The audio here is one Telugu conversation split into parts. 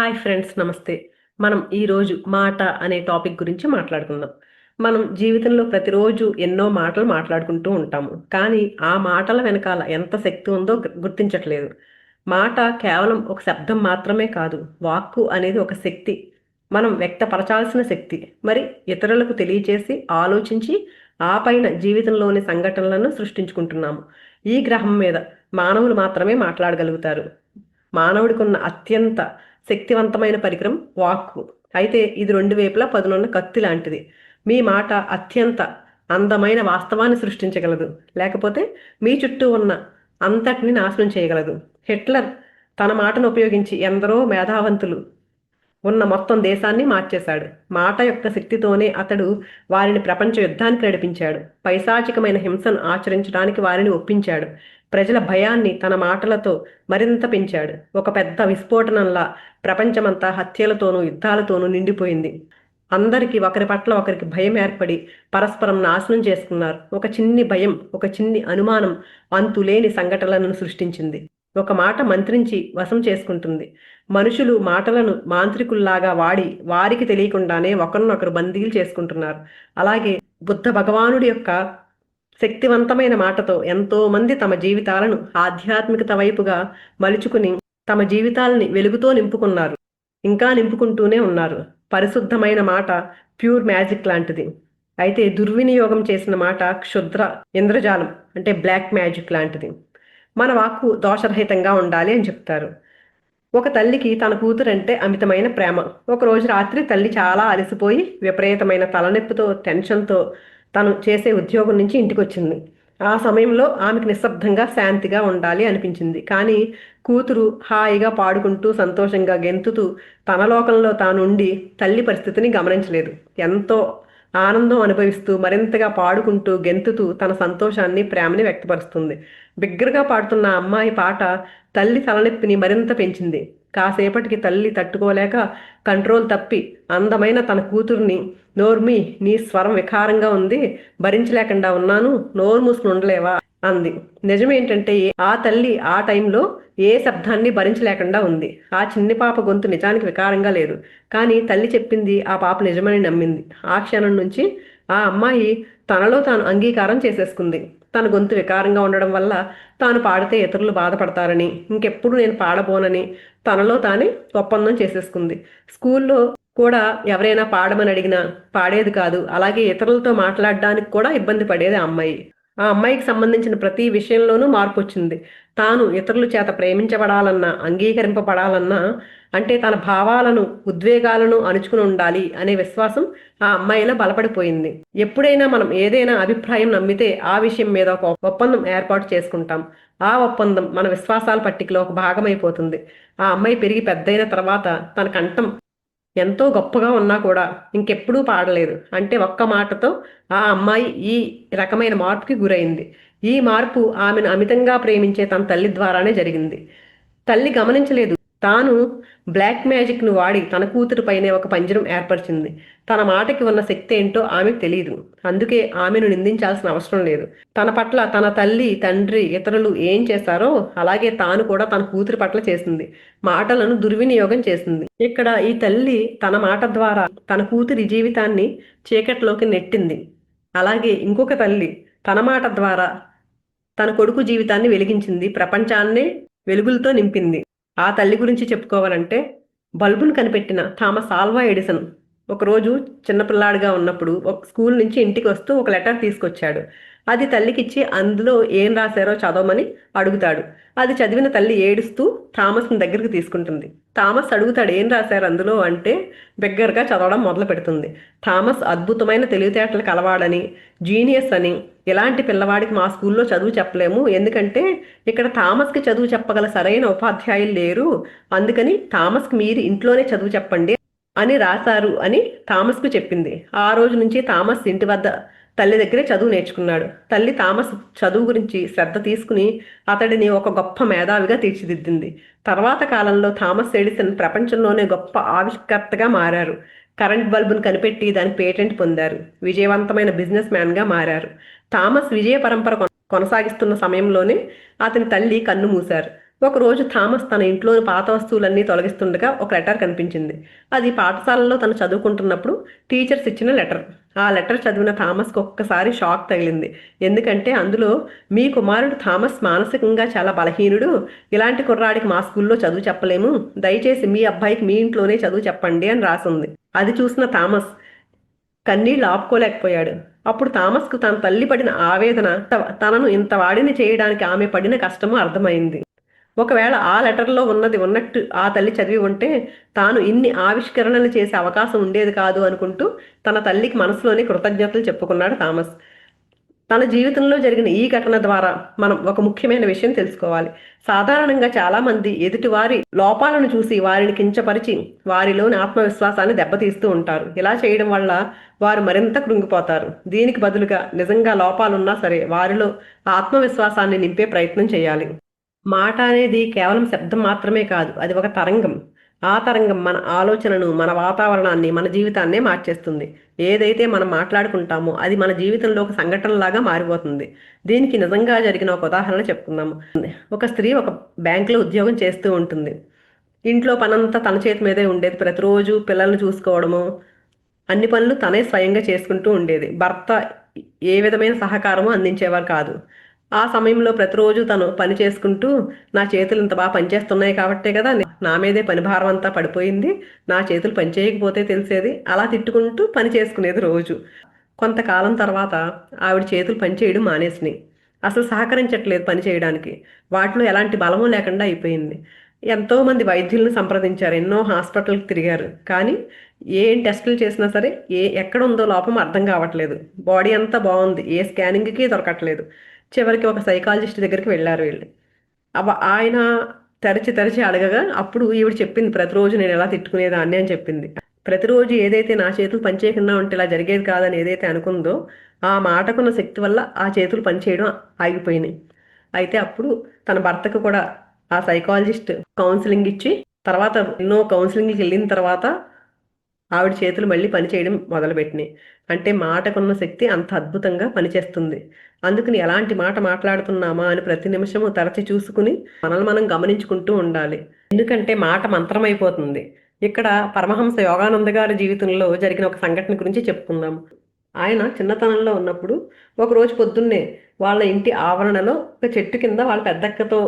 హాయ్ ఫ్రెండ్స్ నమస్తే. మనం ఈరోజు మాట అనే టాపిక్ గురించి మాట్లాడుకుందాం. మనం జీవితంలో ప్రతిరోజు ఎన్నో మాటలు మాట్లాడుకుంటూ ఉంటాము. కానీ ఆ మాటల వెనకాల ఎంత శక్తి ఉందో గుర్తించట్లేదు. మాట కేవలం ఒక శబ్దం మాత్రమే కాదు వాక్కు అనేది ఒక శక్తి. మనం వ్యక్తపరచాల్సిన శక్తి. మరి ఇతరులకు తెలియచేసి ఆలోచించి ఆ పైన జీవితంలోని సంఘటనలను సృష్టించుకుంటున్నాము. ఈ గ్రహం మీద మానవులు మాత్రమే మాట్లాడగలుగుతారు. మానవుడికున్న అత్యంత శక్తివంతమైన పరికరం వాక్కు. అయితే ఇది రెండు వైపులా పదునున్న కత్తి లాంటిది. మీ మాట అత్యంత అందమైన వాస్తవాన్ని సృష్టించగలదు. లేకపోతే మీ చుట్టూ ఉన్న అంతటిని నాశనం చేయగలదు. హిట్లర్ తన మాటను ఉపయోగించి ఎందరో మేధావంతులు ఉన్న మొత్తం దేశాన్ని మార్చేశాడు. మాట యొక్క శక్తితోనే అతడు వారిని ప్రపంచ యుద్ధానికి నడిపించాడు. పైశాచికమైన హింసను ఆచరించడానికి వారిని ఒప్పించాడు. ప్రజల భయాన్ని తన మాటలతో మరింత పెంచాడు. ఒక పెద్ద విస్ఫోటనంలా ప్రపంచమంతా హత్యలతోనూ యుద్ధాలతోనూ నిండిపోయింది. అందరికీ ఒకరి పట్ల ఒకరికి భయం ఏర్పడి పరస్పరం నాశనం చేసుకున్నారు. ఒక చిన్ని భయం ఒక చిన్ని అనుమానం అంతులేని సంఘటనలను సృష్టించింది. ఒక మాట మంత్రించి వశం చేసుకుంటుంది. మనుషులు మాటలను మాంత్రికుల్లాగా వాడి వారికి తెలియకుండానే ఒకరినొకరు బందీలు చేసుకుంటున్నారు. అలాగే బుద్ధ భగవానుడి యొక్క శక్తివంతమైన మాటతో ఎంతో మంది తమ జీవితాలను ఆధ్యాత్మికత వైపుగా మలుచుకుని తమ జీవితాలని వెలుగుతో నింపుకున్నారు. ఇంకా నింపుకుంటూనే ఉన్నారు. పరిశుద్ధమైన మాట ప్యూర్ మ్యాజిక్ లాంటిది. అయితే దుర్వినియోగం చేసిన మాట క్షుద్ర ఇంద్రజాలం అంటే బ్లాక్ మ్యాజిక్ లాంటిది. మన వాక్కు దోషరహితంగా ఉండాలి అని చెప్తారు. ఒక తల్లికి తన కూతురంటే అమితమైన ప్రేమ. ఒక రోజు రాత్రి తల్లి చాలా అలసిపోయి విపరీతమైన తలనొప్పితో టెన్షన్తో తను చేసే ఉద్యోగం నుంచి ఇంటికి వచ్చింది ఆ సమయంలో ఆమెకు నిశ్శబ్దంగా శాంతిగా ఉండాలి అనిపించింది. కానీ కూతురు హాయిగా పాడుకుంటూ సంతోషంగా గెంతుతూ తన లోకంలో తానుండి తల్లి పరిస్థితిని గమనించలేదు. ఎంతో ఆనందం అనుభవిస్తూ మరింతగా పాడుకుంటూ గెంతుతూ తన సంతోషాన్ని ప్రేమని వ్యక్తపరుస్తుంది. బిగ్గరగా పాడుతున్న అమ్మాయి పాట తల్లి తలనొప్పిని మరింత పెంచింది. కాసేపటికి తల్లి తట్టుకోలేక కంట్రోల్ తప్పి అందమైన తన కూతుర్ని నోర్మి నీ స్వరం వికారంగా ఉంది భరించలేకుండా ఉన్నాను నోరు మూసుకుని ఉండలేవా? అంది. నిజమేంటంటే ఆ తల్లి ఆ టైంలో ఏ శబ్దాన్ని భరించలేకుండా ఉంది. ఆ చిన్ని పాప గొంతు నిజానికి వికారంగా లేదు. కానీ తల్లి చెప్పింది ఆ పాప నిజమని నమ్మింది. ఆ క్షణం నుంచి ఆ అమ్మాయి తనలో తాను అంగీకారం చేసేసుకుంది. తన గొంతు వికారంగా ఉండడం వల్ల తాను పాడితే ఇతరులు బాధపడతారని ఇంకెప్పుడు నేను పాడబోనని తనలో తానే ఒప్పందం చేసేసుకుంది. స్కూల్లో కూడా ఎవరైనా పాడమని అడిగినా పాడేది కాదు అలాగే ఇతరులతో మాట్లాడడానికి కూడా ఇబ్బంది పడేది ఆ అమ్మాయి. ఆ అమ్మాయికి సంబంధించిన ప్రతి విషయంలోనూ మార్పు వచ్చింది తాను ఇతరుల చేత ప్రేమించబడాలన్నా అంగీకరింపబడాలన్నా అంటే తన భావాలను ఉద్వేగాలను అణుచుకుని ఉండాలి అనే విశ్వాసం ఆ అమ్మాయిలో బలపడిపోయింది. ఎప్పుడైనా మనం ఏదైనా అభిప్రాయం నమ్మితే ఆ విషయం మీద ఒక ఒప్పందం ఏర్పాటు చేసుకుంటాం. ఆ ఒప్పందం మన విశ్వాసాల పట్టికలో ఒక భాగమైపోతుంది. ఆ అమ్మాయి పెరిగి పెద్దయిన తర్వాత తన కంఠం ఎంతో గొప్పగా ఉన్నా కూడా ఇంకెప్పుడూ పాడలేదు. అంటే ఒక్క మాటతో ఆ అమ్మాయి ఈ రకమైన మార్పుకి గురైంది. ఈ మార్పు ఆమెను అమితంగా ప్రేమించే తన తల్లి ద్వారానే జరిగింది. తల్లి గమనించలేదు. తాను బ్లాక్ మ్యాజిక్ను వాడి తన కూతురు పైనే ఒక పంజరం ఏర్పరిచింది. తన మాటకి ఉన్న శక్తి ఏంటో ఆమెకు తెలియదు అందుకే ఆమెను నిందించాల్సిన అవసరం లేదు. తన పట్ల తన తల్లి తండ్రి ఇతరులు ఏం చేశారో అలాగే తాను కూడా తన కూతురి పట్ల చేసింది. మాటలను దుర్వినియోగం చేసింది. ఇక్కడ ఈ తల్లి తన మాట ద్వారా తన కూతురి జీవితాన్ని చీకట్లోకి నెట్టింది. అలాగే ఇంకొక తల్లి తన మాట ద్వారా తన కొడుకు జీవితాన్ని వెలిగించింది. ప్రపంచాన్ని వెలుగులతో నింపింది. ఆ తల్లి గురించి చెప్పుకోవాలంటే బల్బును కనిపెట్టిన థామస్ ఆల్వా ఎడిసన్ ఒకరోజు చిన్నపిల్లాడిగా ఉన్నప్పుడు ఒక స్కూల్ నుంచి ఇంటికి వస్తూ ఒక లెటర్ తీసుకొచ్చాడు. అది తల్లికిచ్చి అందులో ఏం రాశారో చదవమని అడుగుతాడు. అది చదివిన తల్లి ఏడుస్తూ థామస్ని దగ్గరికి తీసుకుంటుంది. థామస్ అడుగుతాడు ఏం రాశారు అందులో? అంటే బిగ్గరగా చదవడం మొదలు పెడుతుంది. థామస్ అద్భుతమైన తెలివితేటలు కలవాడని జీనియస్ అని ఇలాంటి పిల్లవాడికి మా స్కూల్లో చదువు చెప్పలేము. ఎందుకంటే ఇక్కడ థామస్కి చదువు చెప్పగల సరైన ఉపాధ్యాయులు లేరు. అందుకని థామస్కి మీరు ఇంట్లోనే చదువు చెప్పండి అని రాశారు అని థామస్కు చెప్పింది. ఆ రోజు నుంచి థామస్ ఇంటి వద్ద తల్లి దగ్గరే చదువు నేర్చుకున్నాడు. తల్లి థామస్ చదువు గురించి శ్రద్ధ తీసుకుని అతడిని ఒక గొప్ప మేధావిగా తీర్చిదిద్దింది. తర్వాత కాలంలో థామస్ ఎడిసన్ ప్రపంచంలోనే గొప్ప ఆవిష్కర్తగా మారారు. కరెంట్ బల్బును కనిపెట్టి దాని పేటెంట్ పొందారు. విజయవంతమైన బిజినెస్ మ్యాన్గా మారారు. థామస్ విజయ పరంపర కొన- కొనసాగిస్తున్న సమయంలోనే అతని తల్లి కన్ను మూశారు. ఒకరోజు థామస్ తన ఇంట్లోని పాత వస్తువులన్నీ తొలగిస్తుండగా ఒక లెటర్ కనిపించింది. అది పాఠశాలలో తను చదువుకుంటున్నప్పుడు టీచర్స్ ఇచ్చిన లెటర్. ఆ లెటర్ చదివిన థామస్కి ఒక్కసారి షాక్ తగిలింది. ఎందుకంటే అందులో మీ కుమారుడు థామస్ మానసికంగా చాలా బలహీనుడు. ఇలాంటి కుర్రాడికి మా స్కూల్లో చదువు చెప్పలేము. దయచేసి మీ అబ్బాయికి మీ ఇంట్లోనే చదువు చెప్పండి అని రాసింది. అది చూసిన థామస్ కన్నీళ్ళు ఆపుకోలేకపోయాడు. అప్పుడు థామస్కు తన తల్లి పడిన ఆవేదన తనను ఇంత వాడిని చేయడానికి ఆమె పడిన కష్టము అర్థమైంది. ఒకవేళ ఆ లెటర్లో ఉన్నది ఉన్నట్టు ఆ తల్లి చదివి ఉంటే తాను ఇన్ని ఆవిష్కరణలు చేసే అవకాశం ఉండేది కాదు అనుకుంటూ తన తల్లికి మనసులోనే కృతజ్ఞతలు చెప్పుకున్నాడు థామస్. తన జీవితంలో జరిగిన ఈ ఘటన ద్వారా మనం ఒక ముఖ్యమైన విషయం తెలుసుకోవాలి. సాధారణంగా చాలామంది ఎదుటివారి లోపాలను చూసి వారిని కించపరిచి వారిలోని ఆత్మవిశ్వాసాన్ని దెబ్బతీస్తూ ఉంటారు. ఇలా చేయడం వల్ల వారు మరింత కృంగిపోతారు. దీనికి బదులుగా నిజంగా లోపాలున్నా సరే వారిలో ఆత్మవిశ్వాసాన్ని నింపే ప్రయత్నం చేయాలి. మాట అనేది కేవలం శబ్దం మాత్రమే కాదు అది ఒక తరంగం. ఆ తరంగం మన ఆలోచనను మన వాతావరణాన్ని మన జీవితాన్నే మార్చేస్తుంది. ఏదైతే మనం మాట్లాడుకుంటామో అది మన జీవితంలో ఒక సంఘటనలాగా మారిపోతుంది. దీనికి నిజంగా జరిగిన ఒక ఉదాహరణ చెప్పుకుందాము. ఒక స్త్రీ ఒక బ్యాంకులో ఉద్యోగం చేస్తూ ఉంటుంది. ఇంట్లో పనంతా తన చేతి మీదే ఉండేది. ప్రతిరోజు పిల్లల్ని చూసుకోవడము అన్ని పనులు తనే స్వయంగా చేసుకుంటూ ఉండేది. భర్త ఏ విధమైన సహకారము అందించేవారు కాదు. ఆ సమయంలో ప్రతిరోజు తను పని చేసుకుంటూ నా చేతులు ఇంత బాగా పనిచేస్తున్నాయి కాబట్టే కదా నా మీదే పని భారం అంతా పడిపోయింది. నా చేతులు పని చేయకపోతే తెలిసేది. అలా తిట్టుకుంటూ పని చేసుకునేది రోజు. కొంతకాలం తర్వాత ఆవిడ చేతులు పనిచేయడం మానేసినాయి. అసలు సహకరించట్లేదు పని చేయడానికి. వాటిలో ఎలాంటి బలము లేకుండా అయిపోయింది. ఎంతోమంది వైద్యులను సంప్రదించారు. ఎన్నో హాస్పిటల్కి తిరిగారు. కానీ ఏం టెస్టులు చేసినా సరే ఏ ఎక్కడ ఉందో లోపం అర్థం కావట్లేదు. బాడీ అంతా బాగుంది. ఏ స్కానింగ్కి దొరకట్లేదు. చివరికి ఒక సైకాలజిస్ట్ దగ్గరికి వెళ్ళారు వీళ్ళు. అవ ఆయన తరచి తరచి అడగగా అప్పుడు ఈవిడ చెప్పింది ప్రతిరోజు నేను ఎలా తిట్టుకునేదాన్ని అని చెప్పింది. ప్రతిరోజు ఏదైతే నా చేతులు పనిచేయకుండా ఉంటే ఇలా జరిగేది కాదని ఏదైతే అనుకుందో ఆ మాటకున్న శక్తి వల్ల ఆ చేతులు పనిచేయడం ఆగిపోయినాయి. అయితే అప్పుడు తన భర్తకు కూడా ఆ సైకాలజిస్ట్ కౌన్సిలింగ్ ఇచ్చి తర్వాత ఎన్నో కౌన్సిలింగ్కి వెళ్ళిన తర్వాత ఆవిడ చేతులు మళ్ళీ పనిచేయడం మొదలుపెట్టినాయి. అంటే మాటకున్న శక్తి అంత అద్భుతంగా పనిచేస్తుంది. అందుకని ఎలాంటి మాట మాట్లాడుతున్నామా అని ప్రతి నిమిషము తరచి చూసుకుని మనల్ని మనం గమనించుకుంటూ ఉండాలి. ఎందుకంటే మాట మంత్రమైపోతుంది. ఇక్కడ పరమహంస యోగానంద గారి జీవితంలో జరిగిన ఒక సంఘటన గురించి చెప్పుకుందాం. ఆయన చిన్నతనంలో ఉన్నప్పుడు ఒకరోజు పొద్దున్నే వాళ్ళ ఇంటి ఆవరణలో ఒక చెట్టు కింద వాళ్ళ పెద్దక్కతో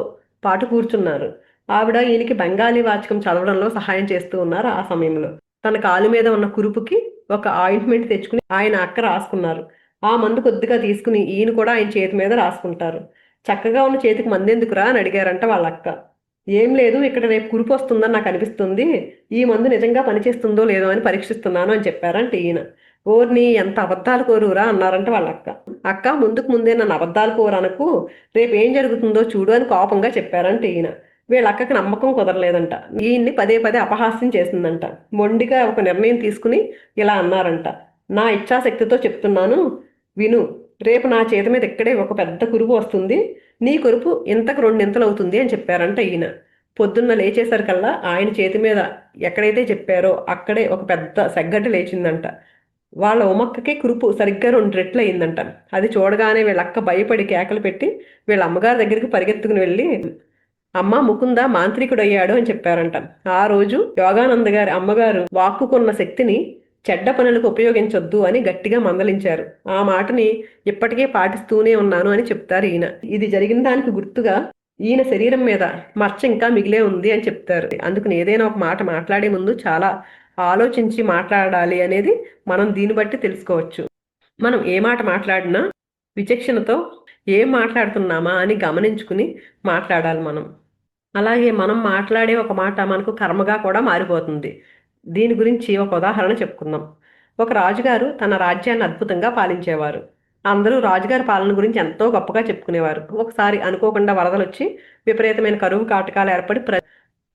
పాటు కూర్చున్నారు. ఆవిడ ఈయనకి బెంగాలీ వాచకం చదవడంలో సహాయం చేస్తూ ఉన్నారు ఆ సమయంలో. తన కాలు మీద ఉన్న కురుపుకి ఒక ఆయింట్మెంట్ తెచ్చుకుని ఆయన అక్క రాసుకున్నారు. ఆ మందు కొద్దిగా తీసుకుని ఈయన కూడా ఆయన చేతి మీద రాసుకుంటారు. చక్కగా ఉన్న చేతికి మందెందుకురా అని అడిగారంట వాళ్ళ అక్క ఏం లేదు ఇక్కడ రేపు కురుపు వస్తుందని నాకు అనిపిస్తుంది. ఈ మందు నిజంగా పనిచేస్తుందో లేదో అని పరీక్షిస్తున్నాను అని చెప్పారంట ఈయన. ఓర్ని ఎంత అబద్ధాలు కోరురా అన్నారంట వాళ్ళ అక్క అక్క ముందుకు ముందే నన్ను అబద్ధాలు కోరనకు రేపు ఏం జరుగుతుందో చూడు అని కోపంగా చెప్పారంట ఈయన. వీళ్ళ అక్కకి నమ్మకం కుదరలేదంట. ఈయన్ని పదే పదే అపహాస్యం చేసిందంట. మొండిగా ఒక నిర్ణయం తీసుకుని ఇలా అన్నారంట. నా ఇచ్ఛాశక్తితో చెప్తున్నాను. విను రేపు నా చేతి మీద ఇక్కడే ఒక పెద్ద కురుపు వస్తుంది నీ కురుపు ఇంతకు రెండింతలు అవుతుంది అని చెప్పారంట ఈయన. పొద్దున్న లేచేసరికల్లా ఆయన చేతి మీద ఎక్కడైతే చెప్పారో అక్కడే ఒక పెద్ద సెగ్గడ్డ లేచిందంట. వాళ్ళ ఉమక్కకి కురుపు సరిగ్గా రెండు రెట్లు అయిందంట అది చూడగానే వీళ్ళక్క భయపడి కేకలు పెట్టి వీళ్ళ అమ్మగారి దగ్గరికి పరిగెత్తుకుని వెళ్ళి అమ్మ ముకుంద మాంత్రికుడయ్యాడు అని చెప్పారంట. ఆ రోజు యోగానంద గారి అమ్మగారు వాక్కుకున్న శక్తిని చెడ్డ పనులకు ఉపయోగించొద్దు అని గట్టిగా మందలించారు. ఆ మాటని ఇప్పటికే పాటిస్తూనే ఉన్నాను అని చెప్తారు ఈయన. ఇది జరిగిన దానికి గుర్తుగా ఈయన శరీరం మీద మచ్చ ఇంకా మిగిలే ఉంది అని చెప్తారు. అందుకని ఏదైనా ఒక మాట మాట్లాడే ముందు చాలా ఆలోచించి మాట్లాడాలి అనేది మనం దీన్ని బట్టి తెలుసుకోవచ్చు. మనం ఏ మాట మాట్లాడినా విచక్షణతో ఏం మాట్లాడుతున్నామా అని గమనించుకుని మాట్లాడాలి మనం. అలాగే మనం మాట్లాడే ఒక మాట మనకు కర్మగా కూడా మారిపోతుంది. దీని గురించి ఒక ఉదాహరణ చెప్పుకుందాం. ఒక రాజుగారు తన రాజ్యాన్ని అద్భుతంగా పాలించేవారు. అందరూ రాజుగారి పాలన గురించి ఎంతో గొప్పగా చెప్పుకునేవారు. ఒకసారి అనుకోకుండా వరదలు వచ్చి విపరీతమైన కరువు కాటకాలు ఏర్పడి ప్ర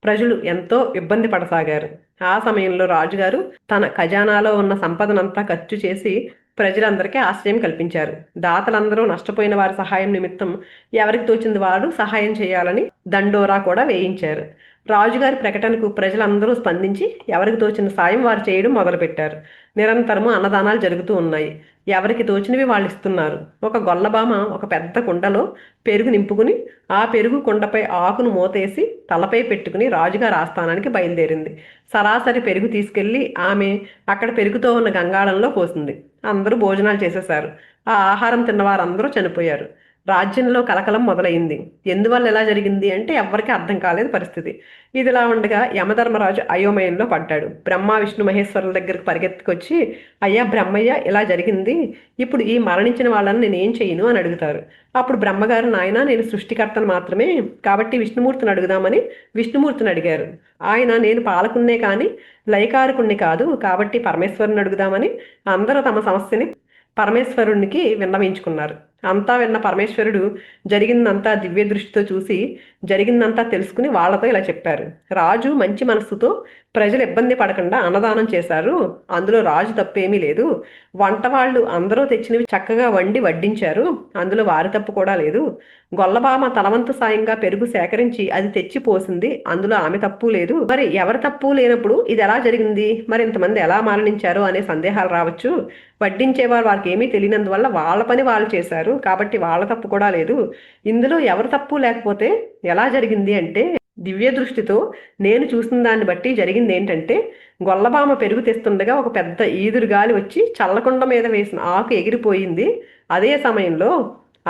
ప్రజలు ఎంతో ఇబ్బంది పడసాగారు. ఆ సమయంలో రాజుగారు తన ఖజానాలో ఉన్న సంపదనంతా ఖర్చు చేసి ప్రజలందరికీ ఆశ్రయం కల్పించారు. దాతలందరూ నష్టపోయిన వారి సహాయం నిమిత్తం ఎవరికి తోచింది వారు సహాయం చేయాలని దండోరా కూడా వేయించారు. రాజుగారి ప్రకటనకు ప్రజలందరూ స్పందించి ఎవరికి తోచిన సాయం వారు చేయడం మొదలుపెట్టారు. నిరంతరము అన్నదానాలు జరుగుతూ ఉన్నాయి. ఎవరికి తోచినవి వాళ్ళు ఇస్తున్నారు. ఒక గొల్లబామ ఒక పెద్ద కుండలో పెరుగు నింపుకుని ఆ పెరుగు కుండపై ఆకును మూతేసి తలపై పెట్టుకుని రాజుగారి ఆస్థానానికి బయలుదేరింది. సరాసరి పెరుగు తీసుకెళ్ళి ఆమె అక్కడ పెరుగుతో ఉన్న గంగాళంలో పోసింది అందరూ భోజనాలు చేసేశారు. ఆ ఆహారం తిన్న వారందరూ చనిపోయారు. రాజ్యంలో కలకలం మొదలైంది. ఎందువల్ల ఎలా జరిగింది అంటే ఎవ్వరికీ అర్థం కాలేదు పరిస్థితి. ఇదిలా ఉండగా యమధర్మరాజు అయోమయంలో పడ్డాడు. బ్రహ్మ విష్ణు మహేశ్వరుల దగ్గరకు పరిగెత్తుకొచ్చి అయ్యా బ్రహ్మయ్య ఇలా జరిగింది. ఇప్పుడు ఈ మరణించిన వాళ్ళని నేను ఏం చేయను? అని అడుగుతారు. అప్పుడు బ్రహ్మగారు నాయన నేను సృష్టికర్తను మాత్రమే. కాబట్టి విష్ణుమూర్తిని అడుగుదామని విష్ణుమూర్తిని అడిగారు. ఆయన నేను పాలకున్నే కానీ లయకారకుణ్ణి కాదు. కాబట్టి పరమేశ్వరుని అడుగుదామని అందరూ తమ సమస్యని పరమేశ్వరునికి విన్నవించుకున్నారు. అంతా విన్న పరమేశ్వరుడు జరిగిందంతా దివ్య దృష్టితో చూసి జరిగిందంతా తెలుసుకుని వాళ్ళతో ఇలా చెప్పారు. రాజు మంచి మనస్సుతో ప్రజలు ఇబ్బంది పడకుండా అన్నదానం చేశారు. అందులో రాజు తప్పేమీ లేదు. వంట వాళ్ళు అందరూ తెచ్చినవి చక్కగా వండి వడ్డించారు. అందులో వారి తప్పు కూడా లేదు. గొల్లబామ తలవంతు సాయంగా పెరుగు సేకరించి అది తెచ్చి పోసింది. అందులో ఆమె తప్పు లేదు. మరి ఎవరి తప్పు లేనప్పుడు ఇది ఎలా జరిగింది? మరి ఇంతమంది ఎలా మరణించారు అనే సందేహాలు రావచ్చు. వడ్డించేవారు వారికి ఏమీ తెలియనందువల్ల వాళ్ళ పని వాళ్ళు చేశారు. కాబట్టి వాళ్ళ తప్పు కూడా లేదు. ఇందులో ఎవరి తప్పు లేకపోతే ఎలా జరిగింది అంటే దివ్య దృష్టితో నేను చూసిన దాన్ని బట్టి జరిగింది ఏంటంటే గొల్లబామ పెరుగు తెస్తుండగా ఒక పెద్ద ఈదురు గాలి వచ్చి చల్లకుండ మీద వేసిన ఆకు ఎగిరిపోయింది. అదే సమయంలో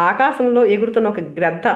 ఆకాశంలో ఎగురుతున్న ఒక గ్రద్ద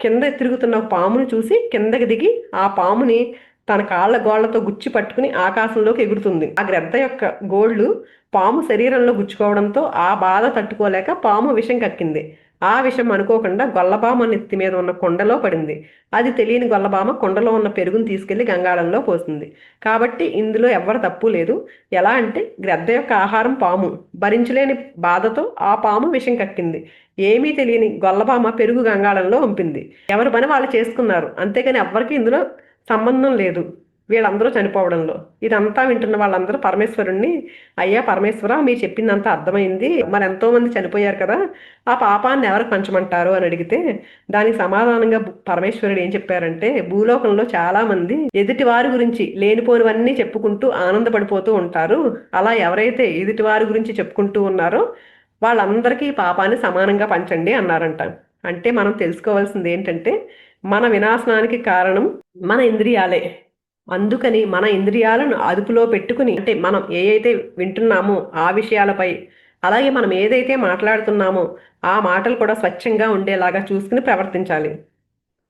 కింద తిరుగుతున్న ఒక పామును చూసి కిందకి దిగి ఆ పాముని తన కాళ్ళ గోళ్ళతో గుచ్చి పట్టుకుని ఆకాశంలోకి ఎగురుతుంది. ఆ గ్రద్ద యొక్క గోళ్ళు పాము శరీరంలో గుచ్చుకోవడంతో ఆ బాధ తట్టుకోలేక పాము విషం కక్కింది. ఆ విషయం అనుకోకుండా గొల్లబామ నెత్తి మీద ఉన్న కొండలో పడింది. అది తెలియని గొల్లబామ కొండలో ఉన్న పెరుగును తీసుకెళ్ళి గంగాళంలో పోసింది. కాబట్టి ఇందులో ఎవరు తప్పు లేదు. ఎలా అంటే గ్రద్ద యొక్క ఆహారం పాము. భరించలేని బాధతో ఆ పాము విషం కక్కింది. ఏమీ తెలియని గొల్లబామ పెరుగు గంగాళంలో పంపింది ఎవరి పని వాళ్ళు చేసుకున్నారు. అంతేకాని ఎవ్వరికి ఇందులో సంబంధం లేదు. వీళ్ళందరూ చనిపోవడంలో. ఇదంతా వింటున్న వాళ్ళందరూ పరమేశ్వరుణ్ణి అయ్యా పరమేశ్వర మీరు చెప్పిందంతా అర్థమైంది. మరి ఎంతో మంది చనిపోయారు కదా ఆ పాపాన్ని ఎవరికి పంచమంటారు? అని అడిగితే దానికి సమాధానంగా పరమేశ్వరుడు ఏం చెప్పారంటే భూలోకంలో చాలా మంది ఎదుటి వారి గురించి లేనిపోనివన్నీ చెప్పుకుంటూ ఆనందపడిపోతూ ఉంటారు. అలా ఎవరైతే ఎదుటి వారి గురించి చెప్పుకుంటూ ఉన్నారో వాళ్ళందరికీ పాపాన్ని సమానంగా పంచండి అన్నారంట. అంటే మనం తెలుసుకోవాల్సింది ఏంటంటే మన వినాశనానికి కారణం మన ఇంద్రియాలే. అందుకని మన ఇంద్రియాలను అదుపులో పెట్టుకుని అంటే మనం ఏ అయితే వింటున్నామో ఆ విషయాలపై అలాగే మనం ఏదైతే మాట్లాడుతున్నామో ఆ మాటలు కూడా స్వచ్ఛంగా ఉండేలాగా చూసుకుని ప్రవర్తించాలి.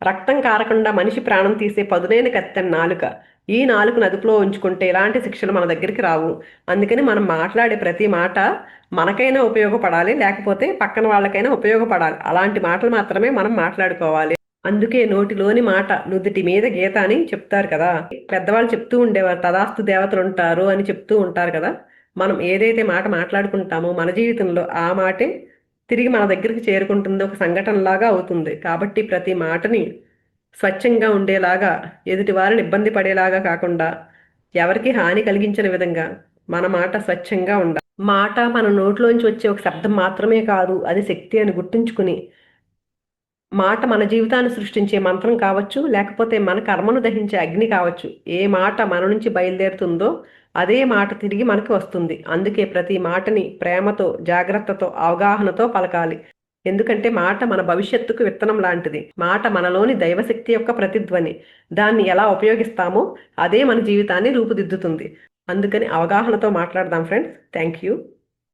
రక్తం కారకుండా మనిషి ప్రాణం తీసే పదునైన కత్తెన నాలుక ఈ నాలుకను అదుపులో ఉంచుకుంటే ఎలాంటి శిక్షలు మన దగ్గరికి రావు. అందుకని మనం మాట్లాడే ప్రతి మాట మనకైనా ఉపయోగపడాలి లేకపోతే పక్కన వాళ్ళకైనా ఉపయోగపడాలి. అలాంటి మాటలు మాత్రమే మనం మాట్లాడుకోవాలి. అందుకే నోటిలోని మాట నుదుటి మీద గీత అని చెప్తారు కదా. పెద్దవాళ్ళు చెప్తూ ఉండేవారు తదాస్తు దేవతలు ఉంటారు అని చెప్తూ ఉంటారు కదా. మనం ఏదైతే మాట మాట్లాడుకుంటామో మన జీవితంలో ఆ మాటే తిరిగి మన దగ్గరికి చేరుకుంటుంది ఒక సంఘటనలాగా అవుతుంది. కాబట్టి ప్రతి మాటని స్వచ్ఛంగా ఉండేలాగా ఎదుటి వారిని ఇబ్బంది పడేలాగా కాకుండా ఎవరికి హాని కలిగించిన విధంగా మన మాట స్వచ్ఛంగా ఉండాలి. మాట మన నోట్లోంచి వచ్చే ఒక శబ్దం మాత్రమే కాదు అది శక్తి అని గుర్తుంచుకుని మాట మన జీవితాన్ని సృష్టించే మంత్రం కావచ్చు లేకపోతే మన కర్మను దహించే అగ్ని కావచ్చు. ఏ మాట మన నుంచి బయలుదేరుతుందో అదే మాట తిరిగి మనకి వస్తుంది. అందుకే ప్రతి మాటని ప్రేమతో జాగ్రత్తతో అవగాహనతో పలకాలి. ఎందుకంటే మాట మన భవిష్యత్తుకు విత్తనం లాంటిది. మాట మనలోని దైవశక్తి యొక్క ప్రతిధ్వని. దాన్ని ఎలా ఉపయోగిస్తామో అదే మన జీవితాన్ని రూపుదిద్దుతుంది. అందుకని అవగాహనతో మాట్లాడదాం ఫ్రెండ్స్. Thank you.